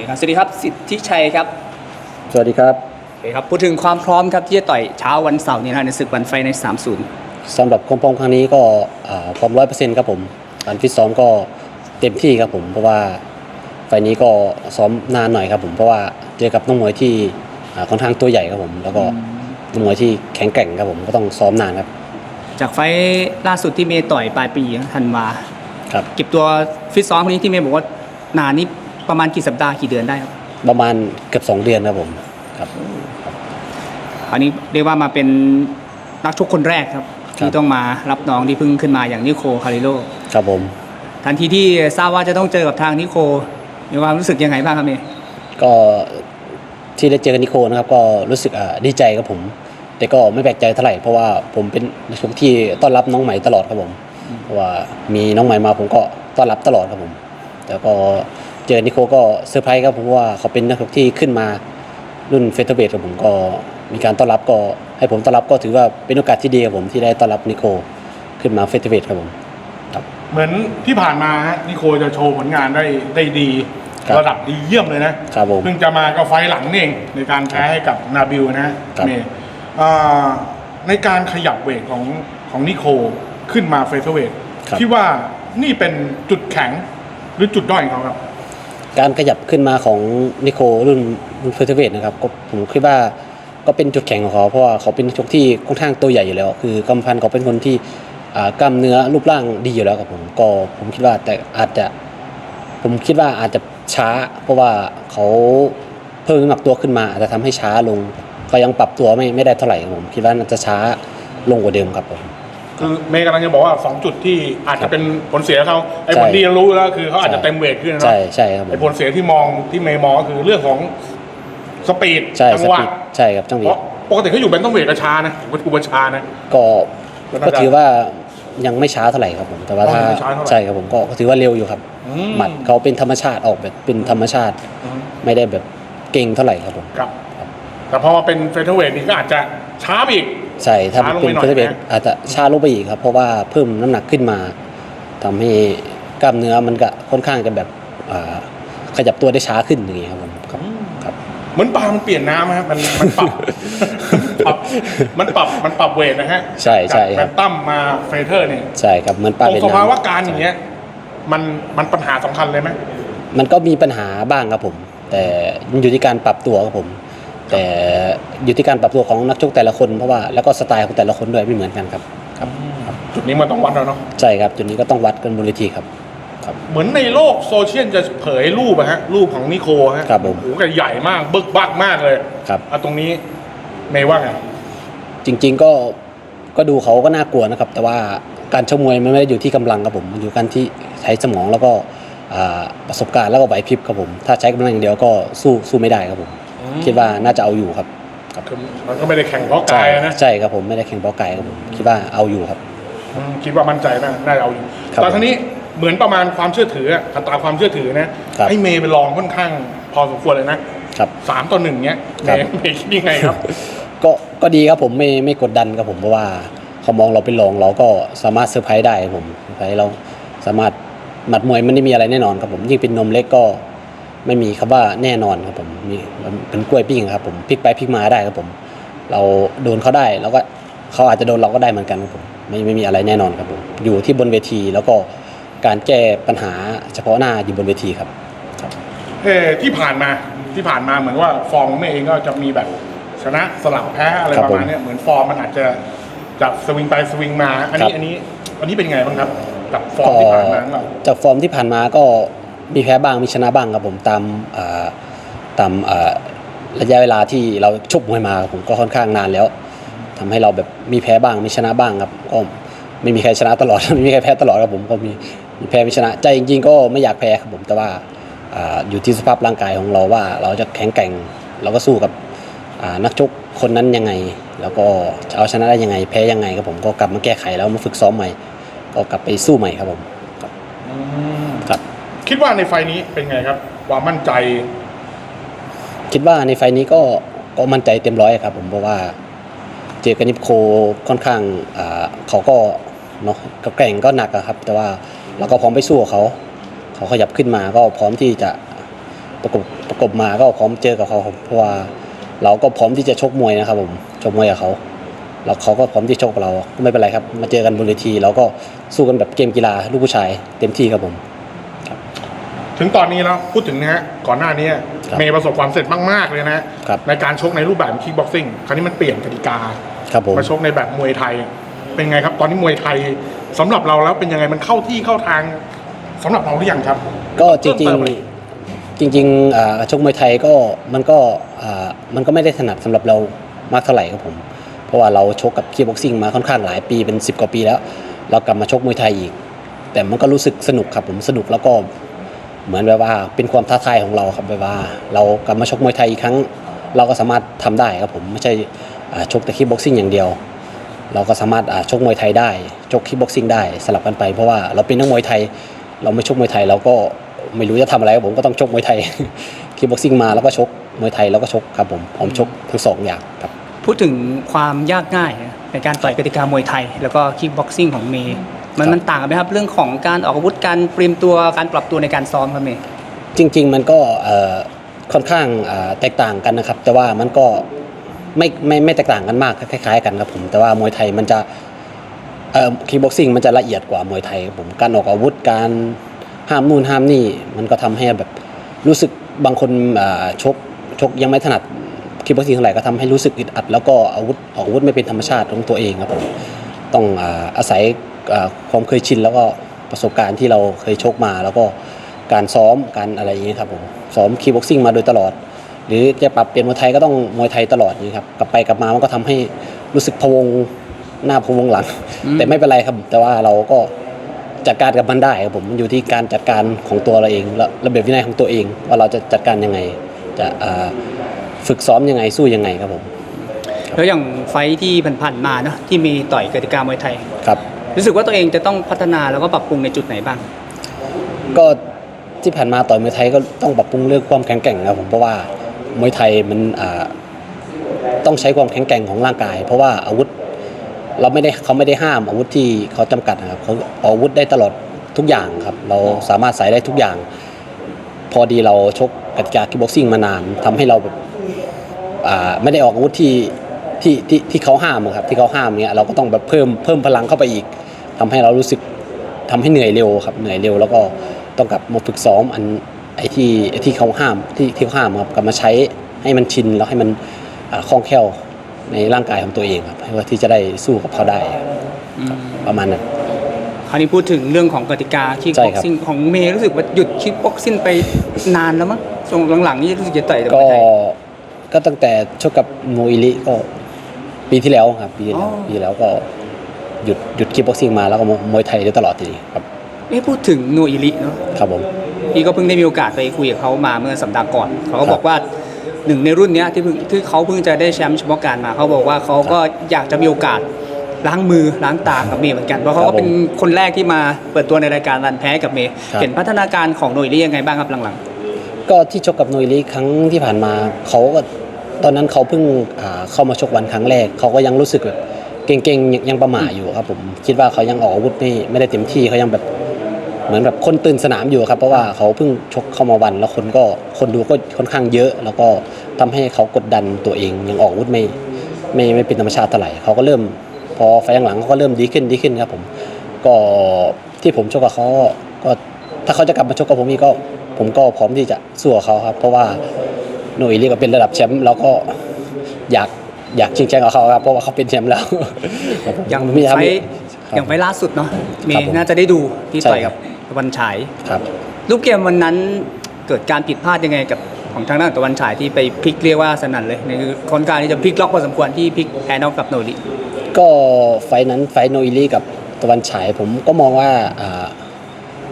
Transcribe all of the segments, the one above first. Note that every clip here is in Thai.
เคครับสวัสดีครับสิทธิชัยครับสวัสดีครับโอเคครับพูดถึงความพร้อมครับที่จะต่อยเช้าวันเสาร์นี้นะในศึกวันไฟใน 30สำหรับคมปองครั้งนี้ก็อ่าพร้อมร้อยเปอร์เซ็นต์ครับผมการฟิตซ้อมก็เต็มที่ครับผมเพราะว่าไฟล์นี้ก็ซ้อมนานหน่อยครับผมเพราะว่าเจอกับนักมวยที่อ่าค่อนข้างตัวใหญ่ครับผม แล้วก็นักมวยที่แข็งแกร่งครับผมก็ต้องซ้อมนานครับ จากไฟล์ล่าสุดที่เมย์ต่อยปลายปีธันวาครับเก็บตัวฟิตซ้อมคนนี้ที่เมย์บอกว่านานนี่ ประมาณกี่สัปดาห์กี่เดือนได้ครับ ประมาณเกือบสองเดือนครับผมครับอันนี้เรียกว่ามาเป็นนักชกคนแรกครับครับ ที่ต้องมารับน้องที่เพิ่งขึ้นมาอย่างนิโคคาริโลครับผม ทันทีที่ทราบว่าจะต้องเจอกับทางนิโคมีความรู้สึกยังไงบ้างครับเมย์ก็ที่ได้เจอกันนิโคนะครับ ก็รู้สึกอ่าดีใจครับผม แต่ก็ไม่แปลกใจเท่าไหร่เพราะว่าผมเป็นนักชกที่ต้อนรับน้องใหม่ตลอดครับผมเพราะว่ามีน้องใหม่มาผมก็ต้อนรับตลอดครับผม แต่ก็ เจอนิโคก็เซอร์ไพรส์ครับผมเพราะว่าเขาเป็นนักชกที่ขึ้นมารุ่นเฟเธอร์เบทครับผมก็มีการต้อนรับก็ให้ผมต้อนรับก็ถือว่าเป็นโอกาสที่ดีครับผมที่ได้ต้อนรับนิโคขึ้นมาเฟเธอร์เบทครับผมครับเหมือนที่ผ่านมาฮะนิโคจะโชว์ผลงานได้ได้ดี ครับระดับดีเยี่ยมเลยนะครับผมเพิ่งจะมาก็ไฟล์หลังนี่เองในการแพ้ให้กับนาบิลนะฮะครับเมย์อ่าในการขยับเวทของของนิโคขึ้นมาเฟเธอร์เวทครับคิดว่านี่เป็นจุดแข็งหรือจุดด้อยของเขาครับ การขยับขึ้นมาของนิโครุ่นรุ่นเฟเธอร์เวทนะครับก็ผมคิดว่าก็เป็นจุดแข็งของเขาเพราะว่าเขาเป็นชกที่ค่อนข้างตัวใหญ่อยู่แล้ว คือกำพันเขาเป็นคนที่กล้ามเนื้อรูปร่างดีอยู่แล้วครับผมก็ผมคิดว่าแต่อาจจะ ผมคิดว่าอาจจะช้า เพราะว่าเขาเพิ่มน้ำหนักตัวขึ้นมา อาจจะทำให้ช้าลงก็ยังปรับตัวไม่ไม่ได้เท่าไหร่ครับผมคิดว่าน่าจะช้าลงกว่าเดิมครับผม คือเมย์กำลังจะบอกว่าสองจุดที่อาจครัจะบเป็นผลเสียเขาไอ้ใช่ผลดีเรารู้แล้วคือเขาอาจจะใช่เต็มเวทขึ้นนะใช่ใช่ครับผไอ้มผลเสียที่มองที่เมย์มองก็คือเรื่องของสปีดใช่จัสหวะปีดใช่ครับจังหเพวะราะปกติเขาอยู่เป็นต้องเวทกระชานะผมว่ากูบัญชานะก็ก็น่าจะก็ถือว่ายังไม่ช้าเท่าไหร่ครับผมแต่ว่าอ๋อถ้ายังไม่ช้าเท่าไหร่ใช่ครับผมก็ก็ถือว่าเร็วอยู่ครับอืมหมัดเขาเป็นธรรมชาติออกแบบเป็นธรรมชาติ ไม่ได้แบบเก่งเท่าไหร่ครับผมครับแต่พอมาเป็นเฟเธอร์เวทนี่ก็อาจจะช้าไปอีก ใช่ถ้าช้าลงเป็นไปหน่อยเพเทเบนะ อาจจะช้าลงไปอีกครับ เพราะว่าเพิ่มน้ำหนักขึ้นมาทำให้กล้ามเนื้อมันก็ค่อนข้างจะแบบอ่าขยับตัวได้ช้าขึ้นอย่างเงี้ยครับผมครับครับ เหมือนปลา มันเปลี่ยนน้ำฮะมันมันปรับ ปรับ มันปรับ มันปรับเวทนะฮะใช่ใช่จากคแบรับ นตั้มมาเฟเธอร์เนี่ยใช่ครับเหมือนปลาตรเป็งนสภาวะน้ำการอย่างเงี้ย มันมันปัญหาสำคัญเลยไหมมันก็มีปัญหาบ้างครับผม แต่มันอยู่ที่การปรับตัวครับผม แต่อยู่ที่การปรับตัวของนักชกแต่ละคนเพราะว่าแล้วก็สไตล์ของแต่ละคนด้วยไม่เหมือนกันครับครับจุดนี้มันต้องวัดแล้วเนาะใช่ครับจุดนี้ก็ต้องวัดกันบนเวทีครับครับ เหมือนในโลกโซเชียลจะเผยรูปอะฮะรูปของนิโคฮะครับผมโอ้โหแกใหญ่มากบึกบักมากเลยครับ อะตรงนี้เมย์ว่าไงจริง ๆก็ก็ดูเขาก็น่ากลัวนะครับ แต่ว่าการชกมวยมันไม่ได้อยู่ที่กำลังครับผมมันอยู่กันที่ใช้สมองแล้วก็อ่าประสบการณ์แล้วก็ไหวพริบครับผม ถ้าใช้กำลังอย่างเดียวก็สู้สู้ไม่ได้ครับผม คิดว่าน่าจะเอาอยู่ครับคือมันก็ไม่ได้แข่งเพราะใช่กายอะนะใช่ครับผมไม่ได้แข่งบอลไก่ครับผมคิดว่าเอาอยู่ครับอืมคิดว่ามั่นใจนะน่าจะเอาอยู่ครับแต่ทีนี้เหมือนประมาณความเชื่อถืออะอัตราความเชื่อถือนะครับให้เมย์ไปลองค่อนข้างพอสมควรเลยนะครับสามต่อหนึ่งเนี้ยเมครับย์เมย์คิดยังไงครับ ก็ก็ดีครับผมไม่ไม่กดดันครับผมเพราะว่าเขามองเราเป็นรองเราก็สามารถเซอร์ไพรส์ได้ครับผมเซอร์ไพรส์เราสามารถหมัดมวยมันไม่มีอะไรแน่นอนครับผมยิ่งเป็นนมเล็กก็ ไม่มีคำว่าแน่นอนครับผมมีมันเป็นกล้วยปิ้งครับผมพลิกไปพลิกมาได้ครับผม เราโดนเขาได้แล้วก็เขาอาจจะโดนเราก็ได้เหมือนกันครับผมไม่ไม่มีอะไรแน่นอนครับผมอยู่ที่บนเวทีแล้วก็การแก้ปัญหาเฉพาะหน้าอยู่บนเวทีครับครับเออที่ผ่านมาที่ผ่านมาเหมือนว่าฟอร์มของเมย์เองก็จะมีแบบชนะสลับแพ้อะไรครับประมาณผมเนี้ยเหมือนฟอร์มมันอาจจะจะสวิงไปสวิงมา อันครันี้บอันนี้อันนี้เป็นไงบ้างครับกับฟอร์มที่ผ่านมาของเราจากฟอร์มที่ผ่านมาก็ มีแพ้บ้างมีชนะบ้างครับผมตามตามระยะเวลาที่เราชกมวยมาผมก็ค่อนข้างนานแล้วทำให้เราแบบมีแพ้บ้างมีชนะบ้างครับก็ไม่มีใครชนะตลอดไม่มีใครแพ้ตลอดครับผมก็มีมีแพ้มีชนะ ใจจริงๆก็ไม่อยากแพ้ครับผมแต่ว่าอยู่ที่สภาพร่างกายของเราว่า เราจะแข็งแกร่งเราก็สู้กับนักชกคนนั้นยังไง แล้วก็จะเอาชนะได้ยังไงแพ้ยังไงครับผมก็กลับมาแก้ไขแล้วมาฝึกซ้อมใหม่ ก็กลับไปสู้ใหม่ครับผม คิดว่าในไฟล์นี้เป็นไงครับ ความมั่นใจคิดว่าในไฟล์นี้ก็ก็มั่นใจเต็มร้อยครับ ผมเพราะว่าเจอกับนิปโคค่อนข้างอ่าเขาก็เนาะก็แกร่งก็หนักอะครับ แต่ว่าเราก็พร้อมไปสู้กับเขา เขาขยับขึ้นมาก็พร้อมที่จะประกบประกบมาก็พร้อมเจอกับเขาครับเพราะว่าเราก็พร้อมที่จะชกมวยนะครับ ผมชกมวยกับเขาแล้วเขาก็พร้อมที่จะชกกับเราไม่เป็นไรครับ มาเจอกันบนเวทีเราก็สู้กันแบบเกมกีฬาลูกผู้ชายเต็มที่ครับผม ถึงตอนนี้แล้วพูดถึงนะฮะก่อนหน้านี้ครับเมย์ประสบความสำเร็จมาก ๆ เลยนะครับ ในการชกในรูปแบบคิกบ็อกซิ่งคราวนี้มันเปลี่ยนกติกา ครับผม มาชกในแบบมวยไทย เป็นไงครับ ตอนนี้มวยไทยสำหรับเราแล้วเป็นยังไงมันเข้าที่เข้าทางสำหรับเราหรือยังครับก็จริงเพิ่มเติมไหมๆจริงๆอ่าชกมวยไทยก็มันก็อ่ามันก็ไม่ได้ถนัดสำหรับเรามากเท่าไหร่ครับผม เพราะว่าเราชกกับคีบ็อกซิ่งมาค่อนข้างหลายปีเป็น 10 กว่าปีแล้ว เรากลับมาชกมวยไทยอีก แต่มันก็รู้สึกสนุกครับผมสนุกแล้วก็ เหมือนแบบว่าเป็นความท้าทายของเราครับแบบว่า เรากลับมาชกมวยไทยอีกครั้ง เราก็สามารถทำได้ครับผมไม่ใช่ชกแต่คีบ็อกซิ่งอย่างเดียว เราก็สามารถชกมวยไทยได้ชกคีบ็อกซิ่งได้สลับกันไป เพราะว่าเราเป็นนักมวยไทย เราไม่ชกมวยไทยเราก็ไม่รู้จะทำอะไรผมก็ต้องชกมวยไทยคีบ็อกซิ่งมาแล้วก็ชกมวยไทยแล้วก็ชกครับผมพร้อมชกทั้งสองอย่างครับพูดถึงความยากง่ายในการต่อยกติกามวยไทย แล้วก็คิกบ็อกซิ่งของเมย์ มันมันต่างกันไหมครับเรื่องของการออกอาวุธการเตรียมตัวการปรับตัวในการซ้อมครับเมย์จริง ๆ มันก็ค่อนข้างแตกต่างกันนะครับ แต่ว่ามันก็ไม่ไม่ไม่แตกต่างกันมากคล้ายๆ กันครับผมแต่ว่ามวยไทยมันจะเอ่อคีบ็อกซิ่งมันจะละเอียดกว่ามวยไทยผมการออกอาวุธการห้ามนู่นห้ามนี่ มันก็ทำให้แบบรู้สึกบางคนชกชกยังไม่ถนัดคีบ็อกซิ่งเท่าไหร่ก็ทำให้รู้สึกอึดอัด แล้วก็อาวุธออกอาวุธไม่เป็นธรรมชาติของตัวเองครับผมต้องอาศัย ความเคยชินแล้วก็ประสบการณ์ที่เราเคยชกมา แล้วก็การซ้อมการอะไรอย่างเงี้ยครับผมซ้อมคีบ็อกซิ่งมาโดยตลอด หรือจะปรับเปลี่ยนมวยไทยก็ต้องมวยไทยตลอดนี่ครับกลับไปกลับมามันก็ทำให้รู้สึกพะวงหน้าพะวงหลัง แต่ไม่เป็นไรครับ แต่ว่าเราก็จัดการกับมันได้ครับผมมันอยู่ที่การจัดการของตัวเราเองและระเบียบวินัยของตัวเอง ว่าเราจะจัดการยังไง จะอ่าฝึกซ้อมยังไงสู้ยังไงครับผมแล้วอย่างไฟท์ที่ผ่านๆมาเนาะที่มีต่อยกติกามวยไทยครับ รู้สึกว่าตัวเองจะต้องพัฒนาแล้วก็ปรับปรุงในจุดไหนบ้าง ก็ที่ผ่านมาต่อยมวยไทยก็ต้องปรับปรุงเรื่องความแข็งแกร่งนะผมเพราะว่ามวยไทยมันต้องใช้ความแข็งแกร่งของร่างกาย เพราะว่าอาวุธเราไม่ได้เขาไม่ได้ห้ามอาวุธที่เขาจำกัดนะครับเขาเอาอาวุธได้ตลอดทุกอย่างครับ เราสามารถใส่ได้ทุกอย่าง พอดีเราชกกติกาคิกบ็อกซิ่งมานานทำให้เราแบบไม่ได้ออกอาวุธที่ ที่ที่ที่เขาห้ามอะครับที่เขาห้ามเนี่ยเราก็ต้องแบบเพิ่มเพิ่มพลังเข้าไปอีกทำให้เรารู้สึกทำให้เหนื่อยเร็วครับเหนื่อยเร็วแล้วก็ต้องกลับมาฝึกซ้อมอันไอ้ที่ไอ้ที่เขาห้ามที่ที่เขาห้ามครับกลับมาใช้ให้มันชินแล้วให้มันอ่าคล่องแคล่วในร่างกายของตัวเองครับเพื่อที่จะได้สู้กับเขาได้ครับประมาณนั้นคราวนี้พูดถึงเรื่องของกติกาคิกใช่บ็อกครับซิ่งของเมย์รู้สึกว่าหยุดคิกบ็อกซิ่งไปนานแล้วมั้งช่วงหลังๆนี่รู้สึกจะต่อยแต่มก็วยไทยก็ตั้งแต่ชกกับโมอิลิก็ ปีที่แล้วครับปีที่แล้วอ๋อ ปีที่แล้วก็หยุดหยุดคิกบ็อกซิ่งมาแล้วก็มามวยไทยได้ตลอดทีนี้ครับเอ้พูดถึงโนอิริเนาะครับผม พี่ก็เพิ่งได้มีโอกาสไปคุยกับเขามาเมื่อสัปดาห์ก่อน เขาก็ครับบอกว่าหนึ่งในรุ่นเนี้ยที่เพิ่งที่เขาเพิ่งจะได้แชมป์เฉพาะการมาเขาบอกว่าเขาก็อยากจะมีโอกาสล้างมือล้างตากับเมย์เหมือนกันเพราะเขาครัก็บผมเป็นคนแรกที่มาเปิดตัวในรายการรันแพ้กับเมย์ครับ เห็นพัฒนาการของโนอิริยังไงบ้างครับหลังก็ที่ชกกับโนยลีครั้งที่ผ่านมาเขาก็ ตอนนั้นเขาเพิ่งเข้ามาชกวันครั้งแรก เขาก็ยังรู้สึกแบบเก่งๆยังประหม่าอยู่ครับผมคิดว่าเขายังออกอาวุธไม่ไม่ได้เต็มที่เขายังแบบเหมือนแบบคนตื่นสนามอยู่ครับ เพราะว่าเขาเพิ่งชกเข้ามาวัน แล้วคนก็คนดูก็ค่อนข้างเยอะ แล้วก็ทำให้เขากดดันตัวเองยังออกอาวุธไม่ไม่ไม่เป็นธรรมชาติเท่าไหร่เขาก็เริ่ม พอไฟหลังเขาก็เริ่มดีขึ้นดีขึ้นครับผมก็ที่ผมชกกับเขาก็ถ้าเขาจะกลับมาชกกับผมอีกก็ ผมก็พร้อมที่จะสู้กับเขาครับ เพราะว่า หน่วยเรียกว่าเป็นระดับแชมป์แล้วก็อยากอยากชิงแชมป์กับเขาครับเพราะว่าเขาเป็นแชมป์แล้วครับผมๆอย่างมีไฟทำท์อย่างไฟท์ล่าสุดเนาะเมครับย์ผมน่าจะได้ดูที่ใช่ต่อยครักับบตะวันฉายครับรูปเกมวันนั้นเกิดการผิดพลาดยังไงกับของทางด้านตะวันฉายที่ไปพลิกเรียกว่าสนั่นเลยนี่คือค่อนข้างที่จะพลิกล็อกพอสมควรที่พลิกแพ้นอกกับโนริก็ไฟล์นั้นไฟล์โนอิลี่กับตะวันฉายผมก็มองว่าอ่า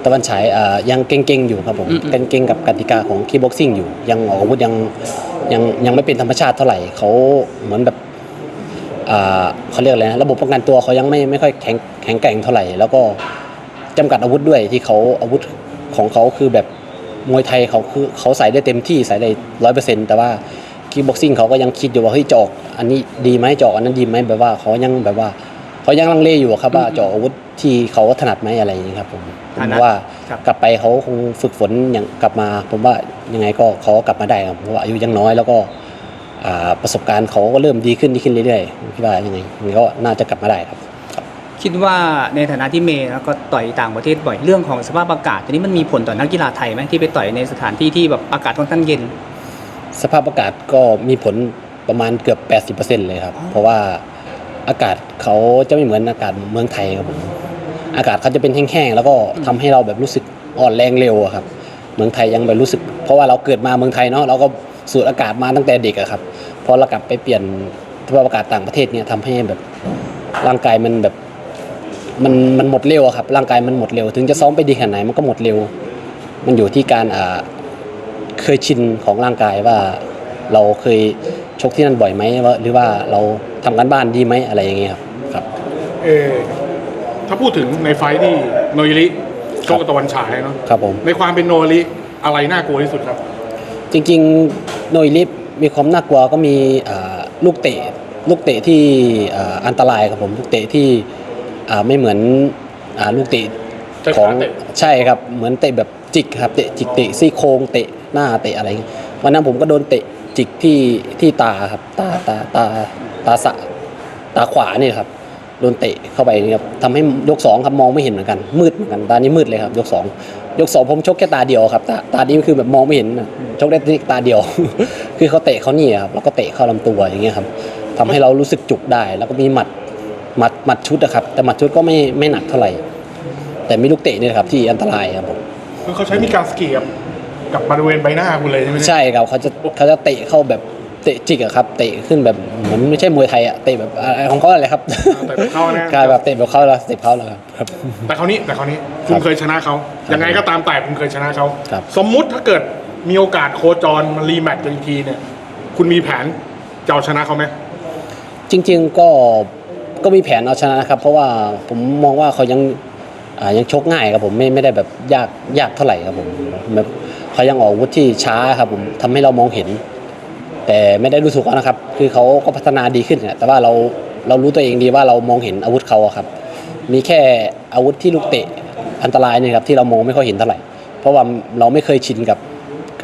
ตะวันฉายอ่ายังเก่งๆอยู่ครับผมอืมอืมเก่งๆกับกติกาของคีบ็อกซิ่งอยู่ ยังออกอาวุธยังยังยังไม่เป็นธรรมชาติเท่าไหร่เขาเหมือนแบบอ่าเขาเรียกอะไรนะระบบป้องกันตัวเขายังไม่ไม่ค่อยแข็งแข็งแกร่งเท่าไหร่ แล้วก็จำกัดอาวุธด้วยที่เขาอาวุธของเขาคือแบบมวยไทยเขาคือเขาใส่ได้เต็มที่ใส่ได้ร้อยเปอร์เซ็นต์แต่ว่าคีบ็อกซิ่งเขาก็ยังคิดอยู่ว่าเฮ้ยจะออก อันนี้ดีไหมจะออกอันนั้นดีไหมแบบว่าเขายังแบบว่า เขายังลังเลอยู่ครับว่าจะออกอาวุธที่เขาถนัดไหมอะไรอย่างนี้ครับผมผถนัมดว่าครับ กลับไปเขาคงฝึกฝนอย่างกลับมา ผมว่ายังไงก็เขาก็กลับมาได้ครับเพราะว่าอายุยังน้อยแล้วก็อ่าประสบการณ์เขาก็เริ่มดีขึ้นดีขึ้นเรื่อยๆผมคิดว่ายังไงยังไงก็น่าจะกลับมาได้ครับ คิดว่าในฐานะที่เมย์แล้วก็ต่อยต่างประเทศบ่อยเรื่องของสภาพอากาศทีนี้มันมีผลต่อนักกีฬาไทยไหมที่ไปต่อยในสถานที่ที่แบบอากาศค่อนข้างเย็น สภาพอากาศก็มีผลประมาณเกือบ 80%เลยครับ เพราะว่า อากาศเขาจะไม่เหมือนอากาศเมืองไทยครับผมอากาศเขาจะเป็นแห้งๆแล้วก็ทำให้เราแบบรู้สึกอ่อนแรงเร็วอะครับ เมืองไทยยังแบบรู้สึก เพราะว่าเราเกิดมาเมืองไทยเนาะเราก็สูดอากาศมาตั้งแต่เด็กอะครับพอเรากลับไปเปลี่ยนสภาพอากาศต่างประเทศเนี่ยทำให้แบบร่างกายมันแบบมันมันหมดเร็วอะครับ ร่างกายมันหมดเร็ว ถึงจะซ้อมไปดีขนาดไหนมันก็หมดเร็ว มันอยู่ที่การอ่าเคยชินของร่างกายว่าเราเคย ชกที่นั่นบ่อยไหมว่าหรือว่าเราทำกันบ้านดีไหมอะไรอย่างเงี้ยครับครับ เออถ้าพูดถึงในไฟท์ที่โนยิริชกกับตะวันฉายเนาะครับผม ในความเป็นโนยิริอะไรน่ากลัวที่สุดครับ จริงๆโนยลิฟมีความน่ากลัวก็มีอ่าลูกเตะลูกเตะที่อ่าอันตรายครับผมลูกเตะที่อ่าไม่เหมือนอ่าลูกเตะใช้ขาของเตะใช่ครับเหมือนเตะแบบจิกครับเตะจิกเตะซี่โครงเตะหน้าเตะอะไรอย่างเงี้ยวันนั้นผมก็โดนเตะ จิกที่ที่ตาครับตาตาตาตาสะตาขวาเนี่ยครับโดนเตะเข้าไปนี่ครับทำให้ยกสองครับมองไม่เห็นเหมือนกัน มืดเหมือนกันตานี้มืดเลยครับ ยกสองยกสองผมชกแค่ตาเดียวครับตาตานี้คือแบบมองไม่เห็นชกได้ตาเดียว คือเขาเตะเขานี่ครับแล้วก็เตะเข้าลำตัวอย่างเงี้ยครับทำให้เรารู้สึกจุกได้ แล้วก็มีหมัดหมัดหมัดชุดอะครับ แต่หมัดชุดก็ไม่ไม่หนักเท่าไหร่ แต่มีลูกเตะเนี่ยครับที่อันตรายครับผมคือเขาใช้มีการสกีกับ กับบริเวณใบหน้าคุณเลยใช่ไหมเนี่ยใช่ครับเขาจะเขาจะเตะเข้าแบบเตะจิกอะครับ เตะขึ้นแบบเหมือนไม่ใช่มวยไทยอะเตะแบบอะไรของเขาอะไรครับแต่เขานะกลายแบบเตะแบบเขาแล้วเตะเขาแล้วครับแต่คราวนี้แต่คราวนี้คุณเคยชนะเขายังไงก็ตามแต่คุณเคยชนะเขาครับสมมุติถ้าเกิดมีโอกาสโคจรมารีแมตช์กันอีกทีเนี่ยคุณมีแผนจะเอาชนะเขาไหมจริง ๆก็ก็มีแผนเอาชนะนะครับ เพราะว่าผมมองว่าเขายังอ่ายังชกง่ายครับผมไม่ไม่ได้แบบยากยากเท่าไหร่ครับผมแบบ เขายังออกอาวุธที่ช้าครับผมทำให้เรามองเห็น แต่ไม่ได้รู้ถูกเขานะครับ คือเขาก็พัฒนาดีขึ้นนะแต่ว่าเราเรารู้ตัวเองดีว่าเรามองเห็นอาวุธเขาครับ มีแค่อาวุธที่ลูกเตะอันตรายเนี่ยครับที่เรามองไม่ค่อยเห็นเท่าไหร่ เพราะว่าเราไม่เคยชินกับ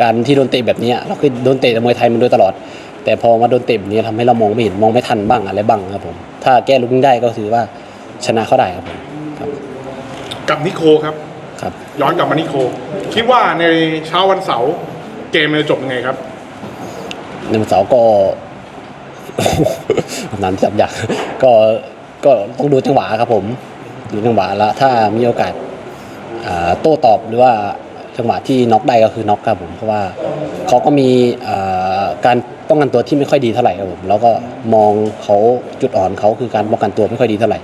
การที่โดนเตะแบบนี้เราคือโดนเตะมวยไทยมันโดยตลอด แต่พอมาโดนเตะแบบนี้ทำให้เรามองไม่เห็นมองไม่ทันบ้างอะไรบ้างครับผมถ้าแก้ลุกได้ก็ถือว่าชนะเขาได้ครับผมกับนิโคครับ ครับ ย้อนกลับมานิโค คิดว่าในเช้าวันเสาร์เกมมันจะจบยังไงครับในวันเสาร์ก็นานจับยากก็ก็ต้องดูจังหวะครับผมดูจังหวะแล้วถ้ามีโอกาสอ่าโต้ตอบหรือว่าจังหวะที่น็อกได้ก็คือน็อกครับผมเพราะว่าเขาก็มีอ่าการป้องกันตัวที่ไม่ค่อยดีเท่าไหร่ครับผมแล้วก็มองเขาจุดอ่อนเขาคือการป้องกันตัวไม่ค่อยดีเท่าไหร่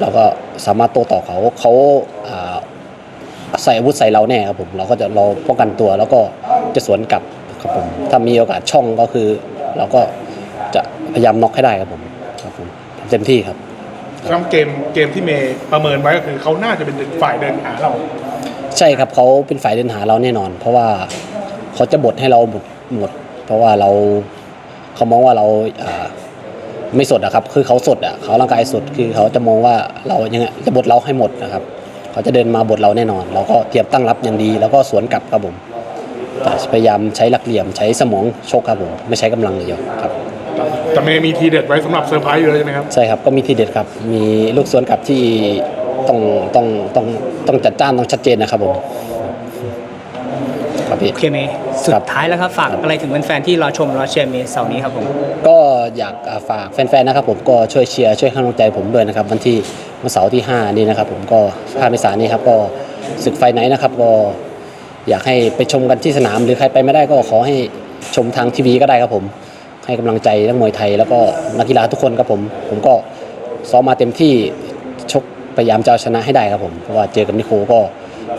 เราก็สามารถโต้ตอบเขาเขาอ่า ใส่อาวุธใส่เราแน่ครับผมเราก็จะเราป้องกันตัวแล้วก็จะสวนกลับครับผมถ้ามีโอกาสช่องก็คือ เราก็จะพยายามน็อกให้ได้ครับผมครับผมเต็มที่ครับครับเกมเกมที่เมย์ประเมินไว้ก็คือเขาน่าจะเป็นฝ่ายเดินหาเรา ใช่ครับเขาเป็นฝ่ายเดินหาเราแน่นอน เพราะว่าเขาจะบดให้เราหมดหมด เพราะว่าเราเขามองว่าเราอ่าไม่สดอะครับ คือเขาสดอะเขาร่างกายสดคือเขาจะมองว่าเรายังไงจะบดเราให้หมดนะครับ เขาจะเดินมาบดเราแน่นอน เราก็เตรียมตั้งรับอย่างดี แล้วก็สวนกลับครับผมแต่พยายามใช้หลักเหลี่ยมใช้สมองชกครับผมไม่ใช้กำลังเลยครับแต่เมย์มีทีเด็ดไว้สำหรับเซอร์ไพรส์อยู่แล้วใช่ไหมครับใช่ครับก็มีทีเด็ดครับ มีลูกสวนกลับที่ต้องต้องต้องต้องจัดจ้านต้องชัดเจนนะครับผมครับ พี่ โอเคเมย์สุดท้ายแล้วครับฝากอะไรถึงแฟนๆที่รอชมรอเชียร์เมย์เสาร์นี้ครับผมก็อยากอ่าฝากแฟนๆนะครับผมก็ช่วยเชียร์ช่วยให้กำลังใจผมด้วยนะครับวันที่วันเสาร์ที่ 5 นี้นะครับผมก็5เมษายนนี้ครับก็ศึกไฟไหนนะครับก็อยากให้ไปชมกันที่สนาม หรือใครไปไม่ได้ก็ขอให้ชมทางทีวีก็ได้ครับผม ให้กำลังใจนักมวยไทย แล้วก็นักกีฬาทุกคนครับผม ผมก็ซ้อมมาเต็มที่ชกพยายามจะเอาชนะให้ได้ครับผมเพราะว่าเจอกับนิโคก็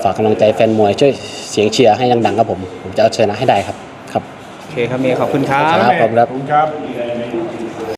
ฝากกำลังใจแฟนมวยช่วยเสียงเชียร์ให้ดังๆครับผม ผมจะเอาชนะให้ได้ครับ ครับ โอเคครับเมย์ขอบคุณครัครับบผมครับ ขอบคุณครับ